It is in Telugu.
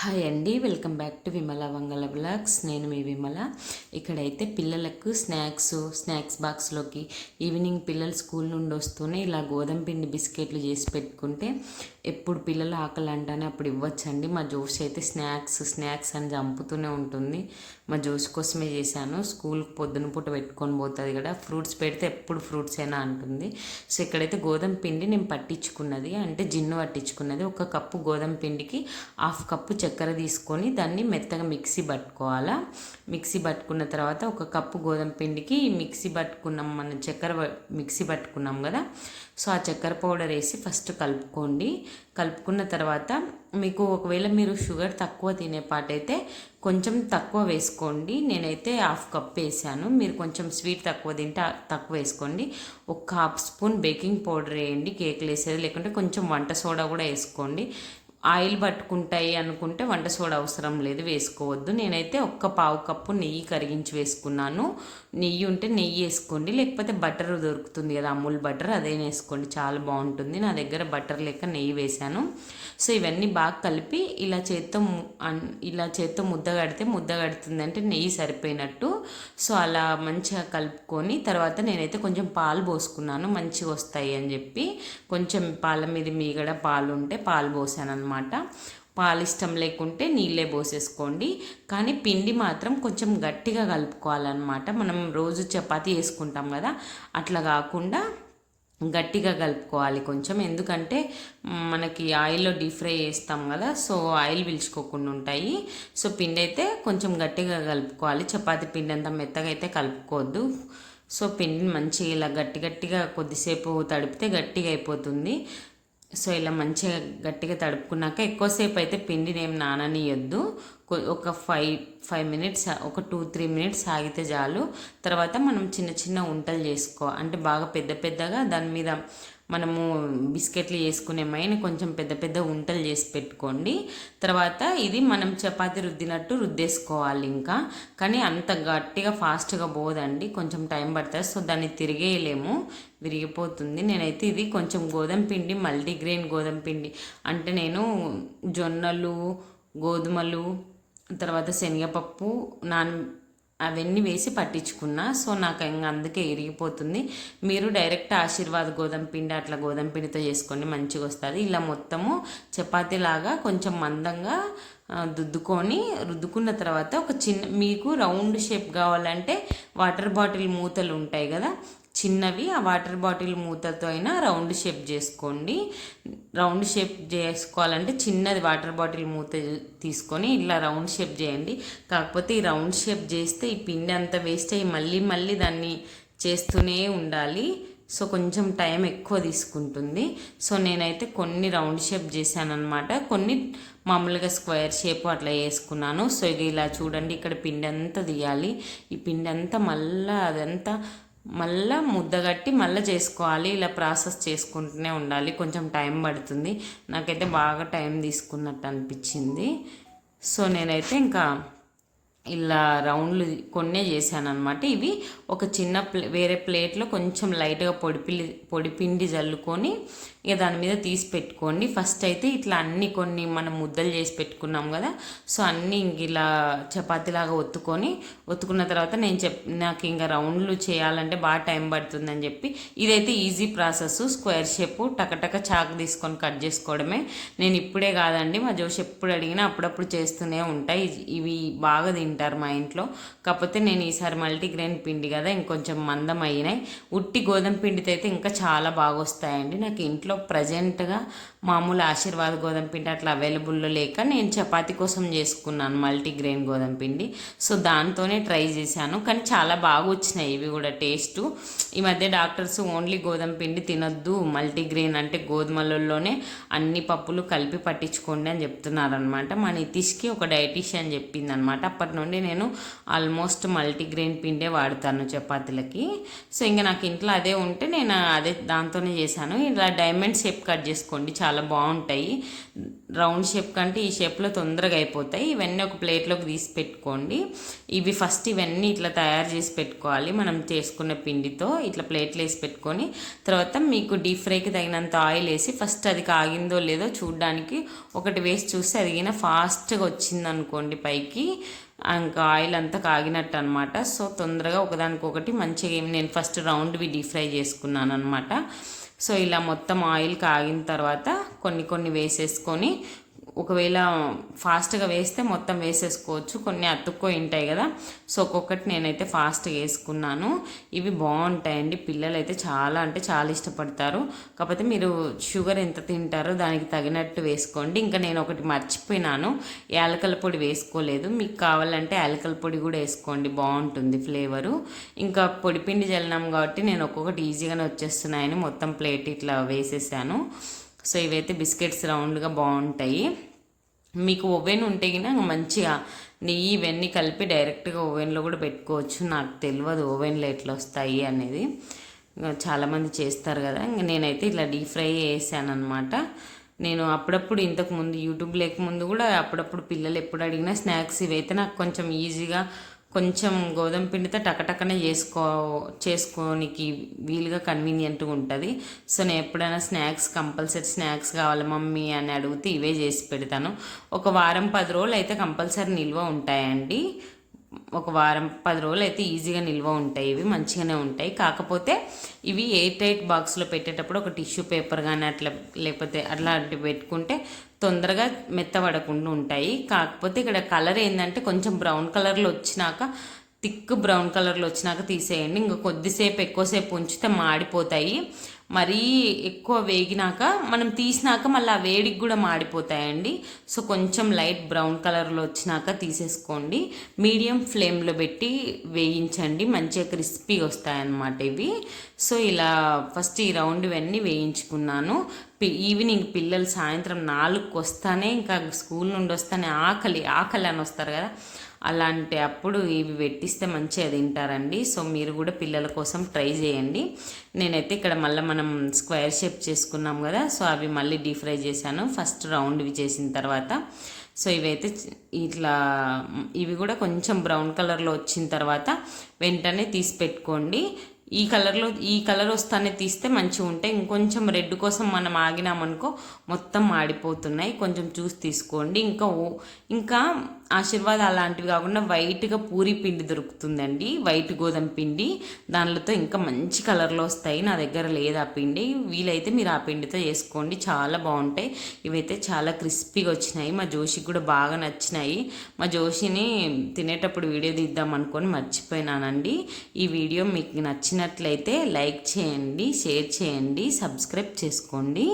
హాయ్ అండి welcome back to Vimala Vangala blogs. నేను మీ విమల. ఇక్కడైతే పిల్లలకు స్నాక్స్ స్నాక్స్ బాక్స్లోకి ఈవినింగ్ పిల్లలు స్కూల్ నుండి వస్తూనే ఇలా గోధుమ పిండి బిస్కెట్లు చేసి పెట్టుకుంటే ఎప్పుడు పిల్లలు ఆకలి అంటానే అప్పుడు ఇవ్వచ్చండి. మా జోష్ అయితే స్నాక్స్ స్నాక్స్ అని చంపుతూనే ఉంటుంది. మా జోష్ కోసమే చేశాను. స్కూల్కి పొద్దున పూట పెట్టుకొని పోతుంది కదా ఫ్రూట్స్ పెడితే ఎప్పుడు ఫ్రూట్స్ అయినా అంటుంది. సో ఇక్కడైతే గోధుమ పిండి నేను పట్టించుకున్నది అంటే జిన్ను పట్టించుకున్నది. ఒక కప్పు గోధుమ పిండికి హాఫ్ కప్పు చక్కెర తీసుకొని దాన్ని మెత్తగా మిక్సీ పట్టుకోవాలా. మిక్సీ పట్టుకున్న తర్వాత ఒక కప్పు గోధుమ పిండికి మిక్సీ పట్టుకున్నాం మన చక్కెర మిక్సీ పట్టుకున్నాం కదా. సో ఆ చక్కెర పౌడర్ వేసి ఫస్ట్ కలుపుకోండి. కలుపుకున్న తర్వాత మీకు ఒకవేళ మీరు షుగర్ తక్కువ తినే పాటైతే కొంచెం తక్కువ వేసుకోండి. నేనైతే హాఫ్ కప్ వేసాను. మీరు కొంచెం స్వీట్ తక్కువ తింటే తక్కువ వేసుకోండి. ఒక హాఫ్ స్పూన్ బేకింగ్ పౌడర్ వేయండి. కేక్లు వేసేది లేకుంటే కొంచెం వంట సోడా కూడా వేసుకోండి. ఆయిల్ పట్టుకుంటాయి అనుకుంటే వంట సోడా అవసరం లేదు వేసుకోవద్దు. నేనైతే ఒక్క పావు కప్పు నెయ్యి కరిగించి వేసుకున్నాను. నెయ్యి ఉంటే నెయ్యి వేసుకోండి లేకపోతే బటర్ దొరుకుతుంది కదా అమూల్ బటర్ అదే వేసుకోండి చాలా బాగుంటుంది. నా దగ్గర బటర్ లెక్క నెయ్యి వేశాను. సో ఇవన్నీ బాగా కలిపి ఇలా చేత్తో ఇలా చేత్తో ముద్ద కడితే ముద్ద కడుతుంది అంటే నెయ్యి సరిపోయినట్టు. సో అలా మంచిగా కలుపుకొని తర్వాత నేనైతే కొంచెం పాలు పోసుకున్నాను మంచిగా వస్తాయి అని చెప్పి. కొంచెం పాల మీద మీగడ పాలు ఉంటే పాలు పోసాను అనమాట పాలు ఇష్టం లేకుంటే నీళ్ళే పోసేసుకోండి. కానీ పిండి మాత్రం కొంచెం గట్టిగా కలుపుకోవాలన్నమాట. మనం రోజు చపాతీ వేసుకుంటాం కదా అట్లా కాకుండా గట్టిగా కలుపుకోవాలి కొంచెం. ఎందుకంటే మనకి ఆయిల్లో డీప్ ఫ్రై చేస్తాం కదా సో ఆయిల్ పిలుచుకోకుండా ఉంటాయి. సో పిండి అయితే కొంచెం గట్టిగా కలుపుకోవాలి. చపాతి పిండి అంత మెత్తగా అయితే కలుపుకోవద్దు. సో పిండిని మంచిగా ఇలా గట్టి గట్టిగా కొద్దిసేపు తడిపితే గట్టిగా అయిపోతుంది. సో ఇలా మంచిగా గట్టిగా తడుపుకున్నాక ఎక్కువసేపు అయితే పిండిని ఏం నాననియొద్దు. ఒక ఫైవ్ ఫైవ్ మినిట్స్ ఒక టూ త్రీ మినిట్స్ ఆగితే చాలు. తర్వాత మనం చిన్న చిన్న వంటలు చేసుకో అంటే బాగా పెద్ద పెద్దగా దాని మీద మనము బిస్కెట్లు చేసుకునే మైన కొంచెం పెద్ద పెద్ద వంటలు చేసి పెట్టుకోండి. తర్వాత ఇది మనం చపాతి రుద్దినట్టు రుద్దేసుకోవాలి ఇంకా. కానీ అంత గట్టిగా ఫాస్ట్గా పోదండి. కొంచెం టైం పడుతుంది. సో దాన్ని తిరిగేయలేము. విరిగిపోతుంది. నేనైతే ఇది కొంచెం గోధుమ పిండి మల్టీగ్రెయిన్ గోధుమ పిండి. అంటే నేను జొన్నలు గోధుమలు తర్వాత శనగపప్పు నాన్ అవన్నీ వేసి పట్టించుకున్నా. సో నాకు ఇంకా అందుకే ఇరిగిపోతుంది. మీరు డైరెక్ట్ ఆశీర్వాద్ గోధుమ పిండి అట్లా గోధుమ పిండితో చేసుకోండి. మంచిగా వస్తుంది. ఇలా మొత్తము చపాతీలాగా కొంచెం మందంగా దుద్దుకొని రుద్దుకున్న తర్వాత ఒక చిన్న మీకు రౌండ్ షేప్ కావాలంటే వాటర్ బాటిల్ మూతలు ఉంటాయి కదా చిన్నవి ఆ వాటర్ బాటిల్ మూతతో అయినా రౌండ్ షేప్ చేసుకోండి. రౌండ్ షేప్ చేసుకోవాలంటే చిన్నది వాటర్ బాటిల్ మూత తీసుకొని ఇలా రౌండ్ షేప్ చేయండి. కాకపోతే ఈ రౌండ్ షేప్ చేస్తే ఈ పిండి అంతా వేస్ట్ అయ్యి మళ్ళీ మళ్ళీ దాన్ని చేస్తూనే ఉండాలి. సో కొంచెం టైం ఎక్కువ తీసుకుంటుంది. సో నేనైతే కొన్ని రౌండ్ షేప్ చేశాను అనమాట కొన్ని మామూలుగా స్క్వేర్ షేప్ అట్లా వేసుకున్నాను. సో ఇది ఇలా చూడండి ఇక్కడ పిండి అంతా తీయాలి. ఈ పిండి అంతా మళ్ళీ అదంతా మళ్ళీ ముద్దగట్టి మళ్ళీ చేసుకోవాలి ఇలా ప్రాసెస్ చేసుకుంటూనే ఉండాలి. కొంచెం టైం పడుతుంది. నాకైతే బాగా టైం తీసుకున్నట్టు అనిపించింది. సో నేనైతే ఇంకా ఇలా రౌండ్లు కొన్నే చేశాను అనమాట ఇవి ఒక చిన్న ప్లే వేరే ప్లేట్లో కొంచెం లైట్గా పొడిపిల్లి పొడిపిండి జల్లుకొని ఇక దాని మీద తీసి పెట్టుకోండి. ఫస్ట్ అయితే ఇట్లా అన్ని కొన్ని మనం ముద్దలు చేసి పెట్టుకున్నాం కదా సో అన్నీ ఇంక ఇలా చపాతీలాగా ఒత్తుకొని ఒత్తుకున్న తర్వాత నేను చెప్ నాకు ఇంకా రౌండ్లు చేయాలంటే బాగా టైం పడుతుందని చెప్పి ఇదైతే ఈజీ ప్రాసెస్. స్క్వేర్ షేప్ టకటక చాకు తీసుకొని కట్ చేసుకోవడమే. నేను ఇప్పుడే కాదండి మా జోష్ ఎప్పుడు అడిగినా అప్పుడప్పుడు చేస్తూనే ఉంటాయి ఇవి బాగా తింటారు మా ఇంట్లో. కాకపోతే నేను ఈసారి మల్టీగ్రెయిన్ పిండి కదా ఇంకొంచెం మందం అయినాయి. ఉట్టి గోధుమ పిండితో అయితే ఇంకా చాలా బాగా వస్తాయండి నాకు ఇంట్లో ప్రజెంట్గా మామూలు ఆశీర్వాద గోధుమ పిండి అట్లా అవైలబుల్లో లేక నేను చపాతి కోసం చేసుకున్నాను మల్టీగ్రెయిన్ గోధుమ పిండి. సో దాంతోనే ట్రై చేశాను. కానీ చాలా బాగా వచ్చినాయి ఇవి కూడా టేస్ట్. ఈ మధ్య డాక్టర్స్ ఓన్లీ గోధుమ పిండి తినొద్దు. మల్టీగ్రెయిన్ అంటే గోధుమలలోనే అన్ని పప్పులు కలిపి పట్టించుకోండి అని చెప్తున్నారనమాట మా నితీష్కి ఒక డైటీషియన్ చెప్పింది అనమాట అప్పటి నుండి అనుకోండి నేను ఆల్మోస్ట్ మల్టీగ్రెయిన్ పిండే వాడతాను చపాతీలకి. సో ఇంకా నాకు ఇంట్లో అదే ఉంటే నేను అదే దాంతోనే చేశాను. ఇలా డైమండ్ షేప్ కట్ చేసుకోండి చాలా బాగుంటాయి. రౌండ్ షేప్ కంటే ఈ షేప్లో తొందరగా అయిపోతాయి. ఇవన్నీ ఒక ప్లేట్లోకి తీసి పెట్టుకోండి. ఇవి ఫస్ట్ ఇవన్నీ ఇట్లా తయారు చేసి పెట్టుకోవాలి మనం చేసుకున్న పిండితో. ఇట్లా ప్లేట్లు వేసి పెట్టుకొని తర్వాత మీకు డీప్ ఫ్రైకి తగినంత ఆయిల్ వేసి ఫస్ట్ అది కాగిందో లేదో చూడడానికి ఒకటి వేసి చూస్తే అది ఫాస్ట్గా వచ్చింది అనుకోండి పైకి. ఇంకా ఆయిల్ అంతా కాగినట్టు అనమాట సో తొందరగా ఒకదానికొకటి మంచిగా నేను ఫస్ట్ రౌండ్వి డీప్ ఫ్రై చేసుకున్నాను అనమాట సో ఇలా మొత్తం ఆయిల్ కాగిన తర్వాత కొన్ని కొన్ని వేసేసుకొని ఒకవేళ ఫాస్ట్గా వేస్తే మొత్తం వేసేసుకోవచ్చు. కొన్ని అతుక్కో ఉంటాయి కదా. సో ఒక్కొక్కటి నేనైతే ఫాస్ట్గా వేసుకున్నాను. ఇవి బాగుంటాయండి. పిల్లలు అయితే చాలా అంటే చాలా ఇష్టపడతారు. కాకపోతే మీరు షుగర్ ఎంత తింటారో దానికి తగినట్టు వేసుకోండి. ఇంకా నేను ఒకటి మర్చిపోయినాను. యాలకల పొడి వేసుకోలేదు. మీకు కావాలంటే యాలకల పొడి కూడా వేసుకోండి. బాగుంటుంది ఫ్లేవరు. ఇంకా పొడిపిండి జల్లినాం కాబట్టి నేను ఒక్కొక్కటి ఈజీగానే వచ్చేస్తున్నాయని మొత్తం ప్లేట్ ఇట్లా వేసేసాను. సో ఇవైతే బిస్కెట్స్ రౌండ్గా బాగుంటాయి. మీకు ఓవెన్ ఉంటే కనుక మంచిగా నెయ్యి ఇవన్నీ కలిపి డైరెక్ట్గా ఓవెన్లో కూడా పెట్టుకోవచ్చు. నాకు తెలియదు ఓవెన్లో ఎట్లా వస్తాయి అనేది. చాలామంది చేస్తారు కదా. ఇంక నేనైతే ఇట్లా డీప్ ఫ్రై చేసాను అనమాట నేను అప్పుడప్పుడు ఇంతకుముందు యూట్యూబ్ లేకముందు కూడా అప్పుడప్పుడు పిల్లలు ఎప్పుడు అడిగినా స్నాక్స్ ఇవైతే నాకు కొంచెం ఈజీగా కొంచెం గోధుమ పిండితో టకటకనే చేసుకో చేసుకోనికి వీలుగా కన్వీనియంట్గా ఉంటుంది. సో నేను ఎప్పుడైనా స్నాక్స్ కంపల్సరీ స్నాక్స్ కావాలి మమ్మీ అని అడిగితే ఇవే చేసి పెడతాను. ఒక వారం పది రోజులు అయితే కంపల్సరీ నిల్వ ఉంటాయండి. ఒక వారం పది రోజులు అయితే ఈజీగా నిల్వ ఉంటాయి. ఇవి మంచిగానే ఉంటాయి. కాకపోతే ఇవి ఎయిర్ టైట్ బాక్స్లో పెట్టేటప్పుడు ఒక టిష్యూ పేపర్ కానీ అట్లా లేకపోతే అట్లాంటివి పెట్టుకుంటే తొందరగా మెత్తబడకుండా ఉంటాయి. కాకపోతే ఇక్కడ కలర్ ఏంటంటే కొంచెం బ్రౌన్ కలర్లో వచ్చినాక థిక్ బ్రౌన్ కలర్లో వచ్చినాక తీసేయండి. ఇంకా కొద్దిసేపు ఎక్కువసేపు ఉంచితే మాడిపోతాయి. మరీ ఎక్కువ వేగినాక మనం తీసినాక మళ్ళీ ఆ వేడికి కూడా మాడిపోతాయండి. సో కొంచెం లైట్ బ్రౌన్ కలర్లో వచ్చినాక తీసేసుకోండి. మీడియం ఫ్లేమ్లో పెట్టి వేయించండి. మంచిగా క్రిస్పీగా వస్తాయన్నమాట ఇవి. సో ఇలా ఫస్ట్ ఈ రౌండ్ ఇవన్నీ వేయించుకున్నాను. ఈవినింగ్ పిల్లలు సాయంత్రం నాలుగుకి వస్తానే ఇంకా స్కూల్ నుండి వస్తానే ఆకలి ఆకలి అని వస్తారు కదా. అలాంటి అప్పుడు ఇవి పెట్టిస్తే మంచిగా తింటారండి. సో మీరు కూడా పిల్లల కోసం ట్రై చేయండి. నేనైతే ఇక్కడ మళ్ళీ మనం స్క్వేర్ షేప్ చేసుకున్నాం కదా సో అవి మళ్ళీ డీప్ ఫ్రై చేశాను. ఫస్ట్ రౌండ్వి చేసిన తర్వాత. సో ఇవైతే ఇట్లా ఇవి కూడా కొంచెం బ్రౌన్ కలర్లో వచ్చిన తర్వాత వెంటనే తీసి పెట్టుకోండి. ఈ కలర్లో ఈ కలర్ వస్తానే తీస్తే మంచిగా ఉంటాయి. ఇంకొంచెం రెడ్ కోసం మనం ఆగినామనుకో మొత్తం మాడిపోతున్నాయి. కొంచెం చూసి తీసుకోండి. ఇంకా ఇంకా ఆశీర్వాద్ అలాంటివి కాకుండా వైట్గా పూరి పిండి దొరుకుతుందండి. వైట్ గోధుమ పిండి. దానిలతో ఇంకా మంచి కలర్లో వస్తాయి. నా దగ్గర లేదు ఆ పిండి. వీలైతే మీరు ఆ పిండితో చేసుకోండి. చాలా బాగుంటాయి. ఇవైతే చాలా క్రిస్పీగా వచ్చినాయి. మా జోషికి కూడా బాగా నచ్చినాయి. మా జోషిని తినేటప్పుడు వీడియో తీద్దాం అనుకొని మర్చిపోయినానండి. ఈ వీడియో మీకు నచ్చినట్లయితే లైక్ చేయండి షేర్ చేయండి సబ్స్క్రైబ్ చేసుకోండి.